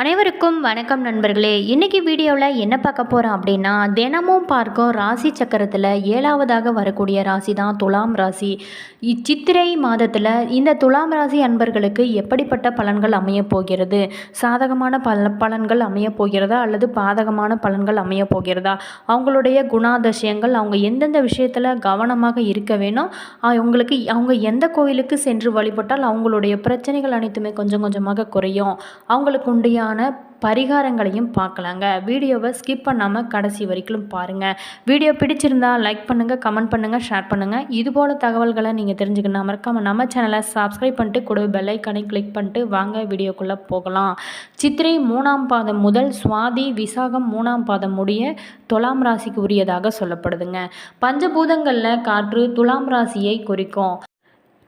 அனைவருக்கும் வணக்கம் நண்பர்களே. இன்றைக்கி வீடியோவில் என்ன பார்க்க போகிறோம் அப்படின்னா தினமும் பார்க்கும் ராசி சக்கரத்தில் ஏழாவதாக வரக்கூடிய ராசி தான் துலாம் ராசி. இச்சித்திரை மாதத்தில் இந்த துலாம் ராசி அன்பர்களுக்கு எப்படிப்பட்ட பலன்கள் அமையப் போகிறது? சாதகமான பல பலன்கள் அமையப் போகிறதா? அல்லது பாதகமான பலன்கள் அமையப் போகிறதா? அவங்களுடைய குணாதிசயங்கள் அவங்க எந்தெந்த விஷயத்தில் கவனமாக இருக்க வேணும்? அவங்களுக்கு அவங்க எந்த கோயிலுக்கு சென்று வழிபட்டால் அவங்களுடைய பிரச்சனைகள் அனைத்துமே கொஞ்சம் கொஞ்சமாக குறையும். அவங்களுக்கு உண்டைய உண்டியான பரிகாரங்களையும் பார்க்கலாங்க. வீடியோவை ஸ்கிப் பண்ணாமல் கடைசி வரைக்கும் பாருங்கள் வீடியோ பிடிச்சிருந்தா லைக் பண்ணுங்கள் கமெண்ட் பண்ணுங்கள் ஷேர் பண்ணுங்கள் இதுபோல் தகவல்களை நீங்கள் தெரிஞ்சுக்கணும் மறக்காமல் நம்ம சேனலை சப்ஸ்கிரைப் பண்ணிட்டு கூட பெல்லைக்கனை கிளிக் பண்ணிட்டு வாங்க வீடியோக்குள்ளே போகலாம். சித்திரை மூணாம் பாதம் முதல் சுவாதி விசாகம் மூணாம் பாதம் முடிய துலாம் ராசிக்கு உரியதாக சொல்லப்படுதுங்க. பஞ்சபூதங்களில் காற்று துலாம் ராசியை குறிக்கும்.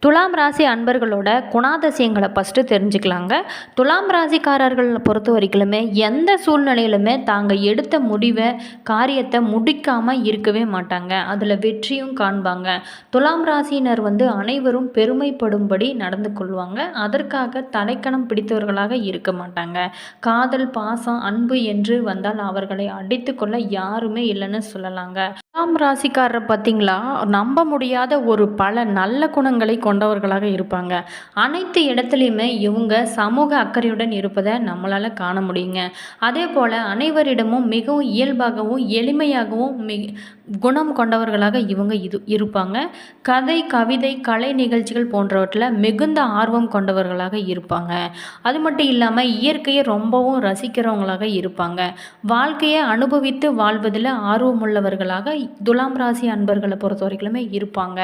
துலாம் ராசி அன்பர்களோட குணாதிசயங்களை ஃபஸ்ட்டு தெரிஞ்சுக்கலாங்க. துலாம் ராசிக்காரர்கள் பொறுத்த வரைக்குமே எந்த சூழ்நிலையிலுமே தாங்க எடுத்த முடிவை காரியத்தை முடிக்காமல் இருக்கவே மாட்டாங்க. அதில் வெற்றியும் காண்பாங்க. துலாம் ராசியினர் வந்து அனைவரும் பெருமைப்படும்படி நடந்து கொள்வாங்க. அதற்காக தலைக்கணம் பிடித்தவர்களாக இருக்க மாட்டாங்க. காதல் பாசம் அன்பு என்று வந்தால் அவர்களை அடித்து கொள்ள யாருமே இல்லைன்னு சொல்லலாங்க. துலாம் ராசிக்காரரை பார்த்தீங்களா? நம்ப முடியாத ஒரு பல நல்ல குணங்களை கொண்டவர்களாக இருப்பாங்க. அனைத்து இடத்துலையுமே இவங்க சமூக அக்கறையுடன் இருப்பதை நம்மளால் காண முடியுங்க. அதே போல் அனைவரிடமும் மிகவும் இயல்பாகவும் எளிமையாகவும் மிக குணம் கொண்டவர்களாக இவங்க இது இருப்பாங்க. கதை கவிதை கலை நிகழ்ச்சிகள் போன்றவற்றில் மிகுந்த ஆர்வம் கொண்டவர்களாக இருப்பாங்க. அது மட்டும் இல்லாமல் இயற்கையை ரொம்பவும் ரசிக்கிறவங்களாக இருப்பாங்க. வாழ்க்கையை அனுபவித்து வாழ்வதில் ஆர்வமுள்ளவர்களாக துலாம் ராசி அன்பர்களை பொறுத்த வரைக்குமே இருப்பாங்க.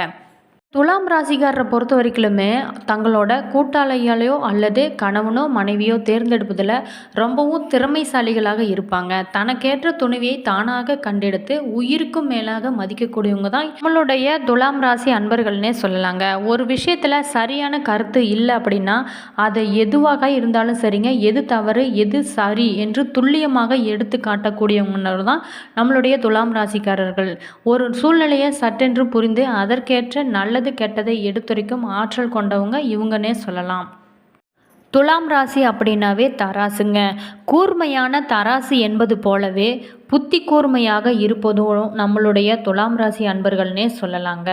துலாம் ராசிக்காரரை பொறுத்த வரைக்குமே தங்களோட கூட்டாளியாலையோ அல்லது கணவனோ மனைவியோ தேர்ந்தெடுப்பதில் ரொம்பவும் திறமைசாலிகளாக இருப்பாங்க. தனக்கேற்ற துணைவியை தானாக கண்டெடுத்து உயிருக்கும் மேலாக மதிக்கக்கூடியவங்க தான் நம்மளுடைய துலாம் ராசி அன்பர்கள்னே சொல்லலாங்க. ஒரு விஷயத்தில் சரியான கருத்து இல்லை அப்படின்னா அதை எதுவாக இருந்தாலும் சரிங்க. எது தவறு எது சரி என்று துல்லியமாக எடுத்து காட்டக்கூடியவங்க தான் நம்மளுடைய துலாம் ராசிக்காரர்கள். ஒரு சூழ்நிலையை சட்டென்று புரிந்து அதற்கேற்ற நல்ல நல்லது கெட்டதை எடுத்துரைக்கும் ஆற்றல் கொண்டவங்க இவங்கன்னே சொல்லலாம். துலாம் ராசி அப்படின்னாவே தராசுங்க. கூர்மையான தராசு என்பது போலவே புத்தி கூர்மையாக இருப்பதும் நம்மளுடைய துலாம் ராசி அன்பர்கள்னே சொல்லலாங்க.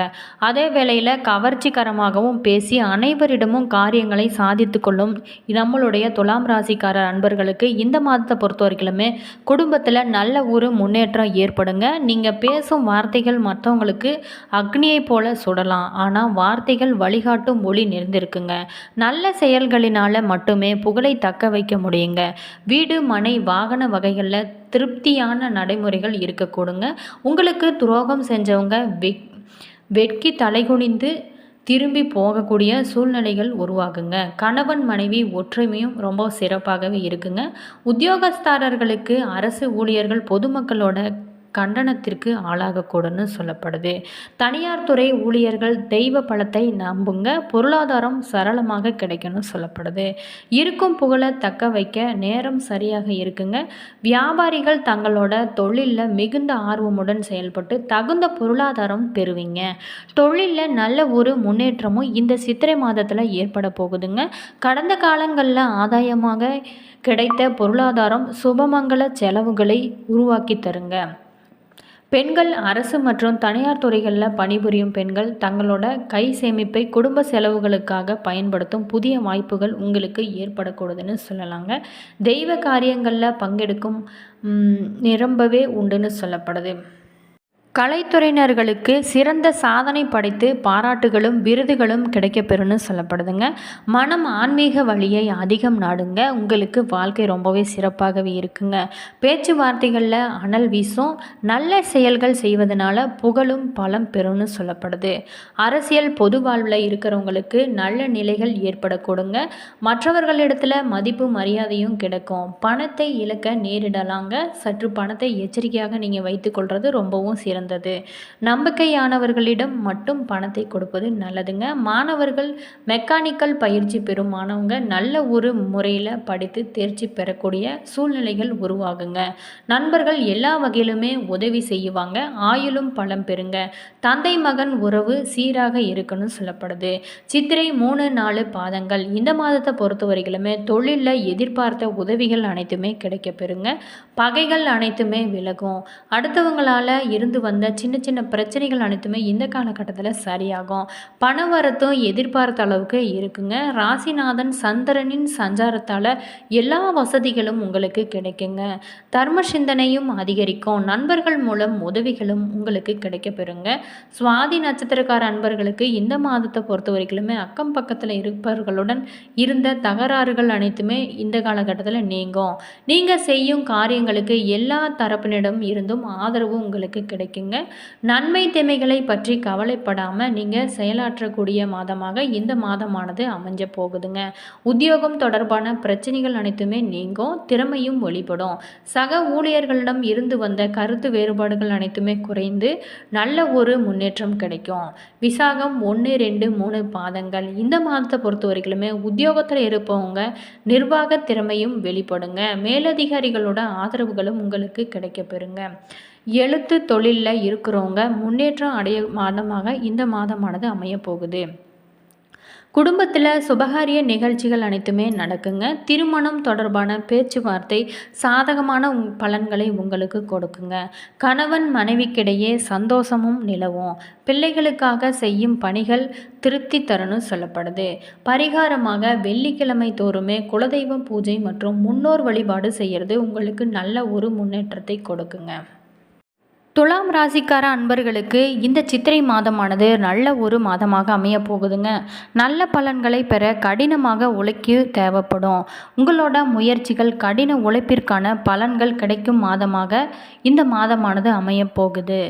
அதே வேளையில் கவர்ச்சிகரமாகவும் பேசி அனைவரிடமும் காரியங்களை சாதித்து கொள்ளும் நம்மளுடைய துலாம் ராசிக்காரர் அன்பர்களுக்கு இந்த மாதத்தை பொறுத்த வரைக்குமே குடும்பத்தில் நல்ல ஒரு முன்னேற்றம் ஏற்படுங்க. நீங்கள் பேசும் வார்த்தைகள் மற்றவங்களுக்கு அக்னியை போல சுடலாம். ஆனால் வார்த்தைகள் வழிகாட்டும் ஒளி நிறைந்திருக்குங்க. நல்ல செயல்களினால் மட்டுமே புகழை தக்க வைக்க முடியுங்க. வீடு மனை வாகன வகைகளில் திருப்தியான நடைமுறைகள் இருக்கக்கூடுங்க உங்களுக்கு துரோகம் செஞ்சவங்க வெக் வெட்கி தலைகுனிந்து திரும்பி போகக்கூடிய சூழ்நிலைகள் உருவாகுங்க. கணவன் மனைவி ஒற்றுமையும் ரொம்ப சிறப்பாகவே இருக்குங்க. உத்தியோகஸ்தாரர்களுக்கு அரசு ஊழியர்கள் பொதுமக்களோட கண்டனத்திற்கு ஆளாகக்கூடும்னு சொல்லப்படுது. தனியார் துறை ஊழியர்கள் தெய்வ பலத்தை நம்புங்க பொருளாதாரம் சரளமாக கிடைக்கும்னு சொல்லப்படுது. இருக்கும் புகழை தக்க வைக்க நேரம் சரியாக இருக்குங்க. வியாபாரிகள் தங்களோட தொழிலில் மிகுந்த ஆர்வமுடன் செயல்பட்டு தகுந்த பொருளாதாரம் பெறுவீங்க. தொழிலில் நல்ல ஒரு முன்னேற்றமும் இந்த சித்திரை மாதத்தில் ஏற்பட போகுதுங்க. கடந்த காலங்களில் ஆதாயமாக கிடைத்த பொருளாதாரம் சுபமங்கல செலவுகளை உருவாக்கி தருங்க. பெண்கள் அரசு மற்றும் தனியார் துறைகளில் பணிபுரியும் பெண்கள் தங்களோட கை சேமிப்பை குடும்ப செலவுகளுக்காக பயன்படுத்தும் புதிய வாய்ப்புகள் உங்களுக்கு ஏற்படக்கூடாதுன்னு சொல்லலாங்க. தெய்வ காரியங்களில் பங்கெடுக்கும் நிரம்பவே உண்டுன்னு சொல்லப்படுது. கலைத்துறையினர்களுக்கு சிறந்த சாதனை படைத்து பாராட்டுகளும் விருதுகளும் கிடைக்கப்பெறும்னு சொல்லப்படுதுங்க. மனம் ஆன்மீக வழியை அதிகம் நாடுங்க. உங்களுக்கு வாழ்க்கை ரொம்பவே சிறப்பாகவே இருக்குங்க. பேச்சுவார்த்தைகளில் அனல் வீசும். நல்ல செயல்கள் செய்வதனால புகழும் பலம் பெறும்னு சொல்லப்படுது. அரசியல் பொது வாழ்வில் இருக்கிறவங்களுக்கு நல்ல நிலைகள் ஏற்படக்கூடுங்க. மற்றவர்களிடத்தில் மதிப்பு மரியாதையும் கிடைக்கும். பணத்தை இழக்க நேரிடலாங்க. சற்று பணத்தை எச்சரிக்கையாக நீங்கள் வைத்துக்கொள்வது ரொம்பவும் சிறந்த சிறந்தது நம்பிக்கையானவர்களிடம் மட்டும் பணத்தை கொடுப்பது நல்லதுங்க. மாணவர்கள் மெக்கானிக்கல் பயிற்சி பெறும் மாணவங்க நல்ல ஒரு முறையில் படித்து தேர்ச்சி பெறக்கூடிய சூழ்நிலைகள் உருவாகுங்க. நண்பர்கள் எல்லா வகையிலுமே உதவி செய்வாங்க. ஆயுளும் பலம் பெறுங்க. தந்தை மகன் உறவு சீராக இருக்குன்னு சொல்லப்படுது. சித்திரை மூணு நாலு பாதங்கள். இந்த மாதத்தை பொறுத்தவரைகளுமே தொழிலில் எதிர்பார்த்த உதவிகள் அனைத்துமே கிடைக்க பெறுங்க. பகைகள் அனைத்துமே விலகும். அடுத்தவங்களால் இருந்து வந்த சின்ன சின்ன பிரச்சனைகள் அனைத்துமே இந்த காலகட்டத்தில் சரியாகும். பணவரத்தும் எதிர்பார்த்த அளவுக்கு இருக்குங்க. ராசிநாதன் சந்திரனின் சஞ்சாரத்தால் எல்லா வசதிகளும் உங்களுக்கு கிடைக்குங்க. தர்ம சிந்தனையும் அதிகரிக்கும். நண்பர்கள் மூலம் உதவிகளும் உங்களுக்கு கிடைக்க பெறுங்க சுவாதி நட்சத்திரக்கார அன்பர்களுக்கு இந்த மாதத்தை பொறுத்த வரைக்குமே அக்கம் பக்கத்தில் இருப்பவர்களுடன் இருந்த தகராறுகள் அனைத்துமே இந்த காலகட்டத்தில் நீங்கும். நீங்கள் செய்யும் காரியங்களுக்கு எல்லா தரப்பினிடம் இருந்தும் ஆதரவு உங்களுக்கு கிடைக்கும் கிடைக்குங்க நன்மை தீமைகளை பற்றி கவலைப்படாமல் நீங்கள் செயலாற்றக்கூடிய மாதமாக இந்த மாதமானது அமைஞ்ச போகுதுங்க. உத்தியோகம் தொடர்பான பிரச்சனைகள் அனைத்துமே நீங்கும் திறமையும் வெளிப்படும். சக ஊழியர்களிடம் இருந்து வந்த கருத்து வேறுபாடுகள் அனைத்துமே குறைந்து நல்ல ஒரு முன்னேற்றம் கிடைக்கும். விசாகம் ஒன்று ரெண்டு மூணு பாதங்கள். இந்த மாதத்தை பொறுத்த வரைக்குமே உத்தியோகத்தில் இருப்பவங்க நிர்வாக திறமையும் வெளிப்படுங்க. மேலதிகாரிகளோட ஆதரவுகளும் உங்களுக்கு கிடைக்க பெறுங்க எழுத்து தொழிலில் இருக்கிறவங்க முன்னேற்றம் அடைய மாதமாக இந்த மாதமானது அமைய போகுது குடும்பத்தில் சுபகாரிய நிகழ்ச்சிகள் அனைத்துமே நடக்குங்க. திருமணம் தொடர்பான பேச்சுவார்த்தை சாதகமான பலன்களை உங்களுக்கு கொடுக்குங்க. கணவன் மனைவிக்கிடையே சந்தோஷமும் நிலவும். பிள்ளைகளுக்காக செய்யும் பணிகள் திருப்தி தரணும் சொல்லப்படுது. பரிகாரமாக வெள்ளிக்கிழமை தோறுமே குலதெய்வ பூஜை மற்றும் முன்னோர் வழிபாடு செய்கிறது உங்களுக்கு நல்ல ஒரு முன்னேற்றத்தை கொடுக்குங்க. துலாம் ராசிக்கார அன்பர்களுக்கு இந்த சித்திரை மாதமானது நல்ல ஒரு மாதமாக அமைய போகுதுங்க நல்ல பலன்களை பெற கடினமாக உழைக்க தேவைப்படும். உங்களோட முயற்சிகள் கடின உழைப்பிற்கான பலன்கள் கிடைக்கும் மாதமாக இந்த மாதமானது அமைய போகுது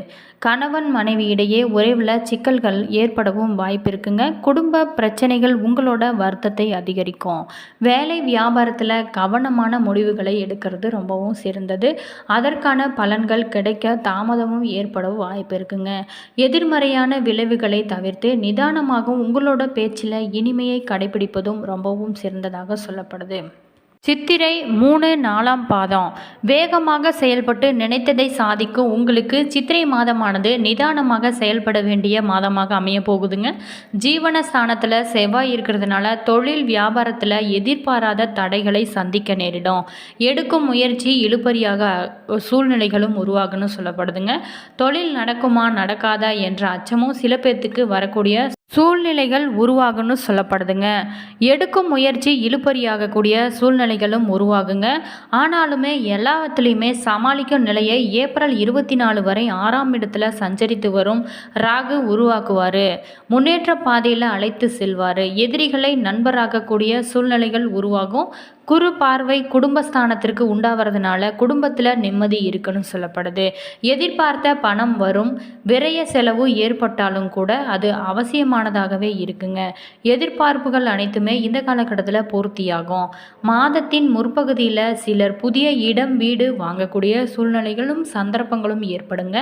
கணவன் மனைவி இடையே உறவில் சிக்கல்கள் ஏற்படவும் வாய்ப்பு இருக்குங்க. குடும்ப பிரச்சனைகள் உங்களோட வருத்தத்தை அதிகரிக்கும். வேலை வியாபாரத்தில் கவனமான முடிவுகளை எடுக்கிறது ரொம்பவும் சிறந்தது. அதற்கான பலன்கள் கிடைக்க தாமதமும் ஏற்பட வாய்ப்பு இருக்குங்க. எதிர்மறையான விளைவுகளை தவிர்த்து நிதானமாகவும் உங்களோட பேச்சில் இனிமையை கடைபிடிப்பதும் ரொம்பவும் சிறந்ததாக சொல்லப்படுது. சித்திரை மூணு நாலாம் பாதம். வேகமாக செயல்பட்டு நினைத்ததை சாதிக்கும் உங்களுக்கு சித்திரை மாதமானது நிதானமாக செயல்பட வேண்டிய மாதமாக அமைய போகுதுங்க. ஜீவன ஸ்தானத்தில் செவ்வாய் இருக்கிறதுனால தொழில் வியாபாரத்தில் எதிர்பாராத தடைகளை சந்திக்க நேரிடும். எடுக்கும் முயற்சி இழுபறியாக சூழ்நிலைகளும் உருவாகுன்னு சொல்லப்படுதுங்க. தொழில் நடக்குமா நடக்காதா என்ற அச்சமும் சில பேர்த்துக்கு வரக்கூடிய சூழ்நிலைகள் உருவாகும்னு சொல்லப்படுதுங்க. எடுக்கும் முயற்சி இழுபறியாகக்கூடிய சூழ்நிலைகளும் உருவாகுங்க. ஆனாலுமே எல்லாத்துலேயுமே சமாளிக்கும் நிலையை ஏப்ரல் இருபத்தி நாலு வரை ஆறாம் இடத்துல சஞ்சரித்து வரும் ராகு உருவாக்குவார். முன்னேற்ற பாதையில் அழைத்து செல்வார். எதிரிகளை நண்பராகக்கூடிய சூழ்நிலைகள் உருவாகும். குரு பார்வை குடும்பஸ்தானத்திற்கு உண்டாகிறதுனால குடும்பத்தில் நிம்மதி இருக்குன்னு சொல்லப்படுது. எதிர்பார்த்த பணம் வரும் விரைய செலவு ஏற்பட்டாலும் கூட அது அவசியமானதாகவே இருக்குங்க. எதிர்பார்ப்புகள் அனைத்துமே இந்த காலகட்டத்தில் பூர்த்தியாகும். மாதத்தின் முற்பகுதியில் சிலர் புதிய இடம் வீடு வாங்கக்கூடிய சூழ்நிலைகளும் சந்தர்ப்பங்களும் ஏற்படுங்க.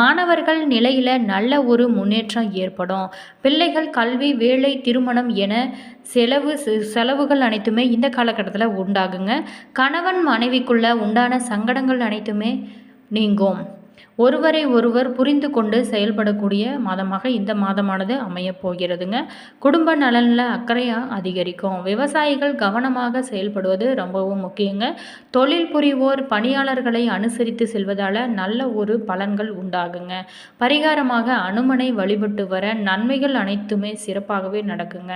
மாணவர்கள் நிலையில் நல்ல ஒரு முன்னேற்றம் ஏற்படும். பிள்ளைகள் கல்வி வேலை திருமணம் என செலவு செலவுகள் அனைத்துமே இந்த காலகட்டத்தில் உண்டாகுங்க. கணவன் மனைவிக்குள்ள உண்டான சங்கடங்கள் அனைத்துமே நீங்கும். ஒருவரை ஒருவர் புரிந்து கொண்டு செயல்படக்கூடிய மாதமாக இந்த மாதமானது அமையப் போகிறதுங்க. குடும்ப நலனில் அக்கறையாக அதிகரிக்கும். விவசாயிகள் கவனமாக செயல்படுவது ரொம்பவும் முக்கியங்க. தொழில் புரிவோர் பணியாளர்களை அனுசரித்து செல்வதால் நல்ல ஒரு பலன்கள் உண்டாகுங்க. பரிகாரமாக அனுமனை வழிபட்டு வர நன்மைகள் அனைத்துமே சிறப்பாகவே நடக்குங்க.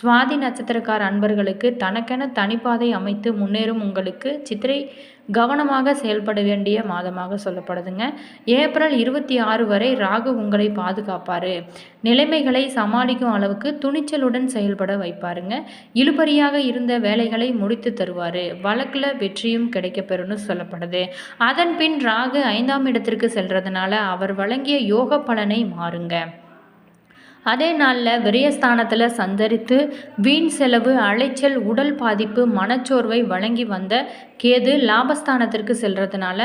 சுவாதி நட்சத்திரக்கார அன்பர்களுக்கு தனக்கென தனிப்பாதை அமைத்து முன்னேறும் உங்களுக்கு சித்திரை கவனமாக செயல்பட வேண்டிய மாதமாக சொல்லப்படுதுங்க. ஏப்ரல் இருபத்தி ஆறு வரை ராகு உங்களை பாதுகாப்பார். நிலைமைகளை சமாளிக்கும் அளவுக்கு துணிச்சலுடன் செயல்பட வைப்பாருங்க. இழுபறியாக இருந்த வேலைகளை முடித்து தருவார். வழக்கில் வெற்றியும் கிடைக்கப்பெறும்னு சொல்லப்படுது. அதன் பின் ராகு ஐந்தாம் இடத்திற்கு செல்றதுனால அவர் வழங்கிய யோக பலனை மாறுங்க. அதே நாளில் விரயஸ்தானத்தில் சந்தரித்து வீண் செலவு அலைச்சல் உடல் பாதிப்பு மனச்சோர்வை வழங்கி வந்த கேது லாபஸ்தானத்திற்கு செல்றதுனால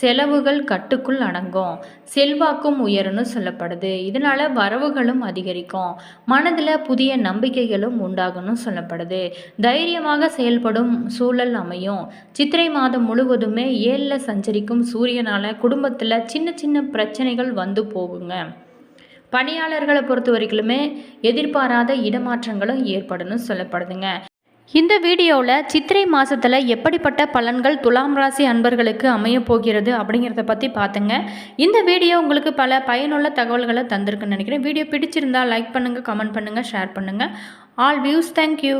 செலவுகள் கட்டுக்குள் அடங்கும். செல்வாக்கும் உயரும்னு சொல்லப்படுது. இதனால் வரவுகளும் அதிகரிக்கும். மனதில் புதிய நம்பிக்கைகளும் உண்டாகும்னு சொல்லப்படுது. தைரியமாக செயல்படும் சூழல் அமையும். சித்திரை மாதம் முழுவதுமே ஏழில் சஞ்சரிக்கும் சூரியனால் குடும்பத்தில் சின்ன சின்ன பிரச்சனைகள் வந்து போகுங்க. பணியாளர்களை பொறுத்த வரைக்குமே எதிர்பாராத இடமாற்றங்களும் ஏற்படும்னு சொல்லப்படுதுங்க. இந்த வீடியோவில் சித்திரை மாதத்தில் எப்படிப்பட்ட பலன்கள் துலாம் ராசி அன்பர்களுக்கு அமைய போகிறது அப்படிங்கிறத பற்றி பார்த்துங்க இந்த வீடியோ உங்களுக்கு பல பயனுள்ள தகவல்களை தந்திருக்குன்னு நினைக்கிறேன். வீடியோ பிடிச்சிருந்தா லைக் பண்ணுங்கள் கமெண்ட் பண்ணுங்கள் ஷேர் பண்ணுங்கள் ஆல் வியூஸ் தேங்க்யூ